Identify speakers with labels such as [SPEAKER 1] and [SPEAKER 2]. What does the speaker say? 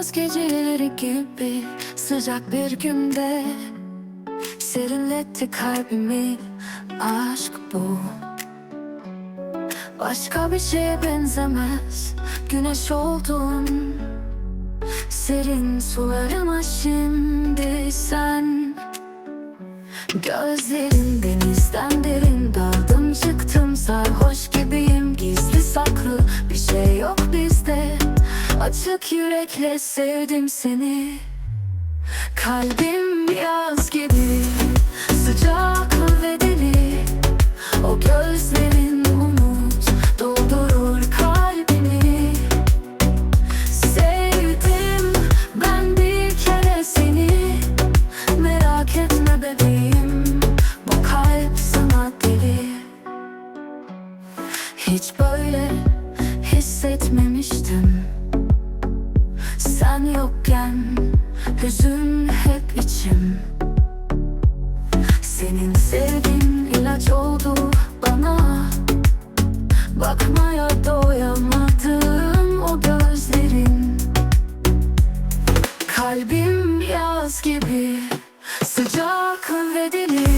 [SPEAKER 1] yaz geceleri gibi Sıcak bir günde Serinletti kalbimi. Aşk bu. Başka bir şeye benzemez Güneş oldun. Serin sularıma şimdi sen. Gözlerin denizden derin Daldım çıktım sarhoş Açık yürekle sevdim seni. Kalbim yaz gibi Sıcak ve deli. O gözlerin umut Doldurur kalbimi Sevdim ben bir kere seni. Merak etme bebeğim Bu kalp sana deli. Hiç böyle Hüzün hep içim. Senin sevgin ilaç oldu bana. Bakmaya doyamadım o gözlerin. Kalbim yaz gibi Sıcak ve deli